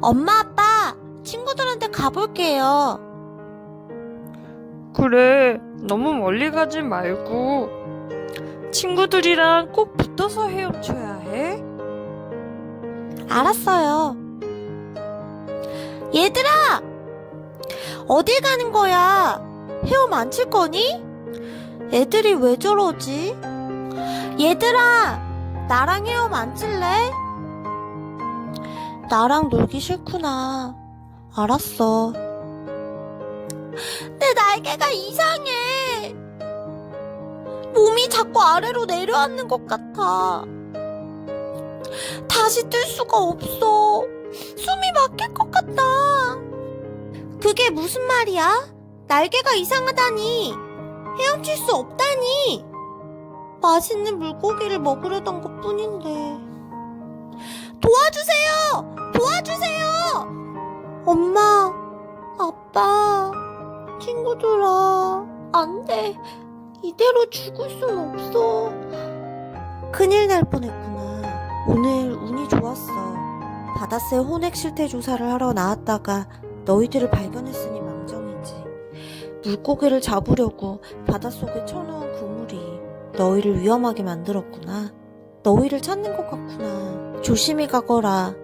엄마, 아빠, 친구들한테 가볼게요. 그래, 너무 멀리 가지 말고 친구들이랑 꼭 붙어서 헤엄쳐야 해. 알았어요. 얘들아! 어딜 가는 거야? 헤엄 안 칠 거니? 애들이 왜 저러지? 얘들아! 나랑 헤엄 안 칠래? 나랑 놀기 싫구나. 알았어. 내 날개가 이상해. 몸이 자꾸 아래로 내려앉는 것 같아. 다시 뜰 수가 없어. 숨이 막힐 것 같다. 그게 무슨 말이야? 날개가 이상하다니. 헤엄칠 수 없다니. 맛있는 물고기를 먹으려던 것 뿐인데. 도와주세요! 도와주세요! 엄마, 아빠, 친구들아. 안 돼. 이대로 죽을 순 없어. 큰일 날 뻔했구나. 오늘 운이 좋았어. 바다새 혼액 실태 조사를 하러 나왔다가 너희들을 발견했으니 망정이지. 물고기를 잡으려고 바닷속에 쳐놓은 그물이 너희를 위험하게 만들었구나. 너희를 찾는 것 같구나. 조심히 가거라.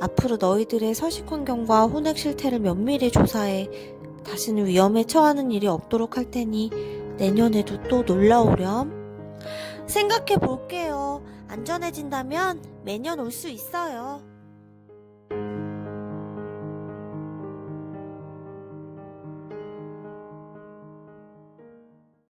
앞으로 너희들의 서식 환경과 혼액 실태를 면밀히 조사해 다시는 위험에 처하는 일이 없도록 할 테니 내년에도 또 놀라오렴. 생각해 볼게요. 안전해진다면 매년 올 수 있어요.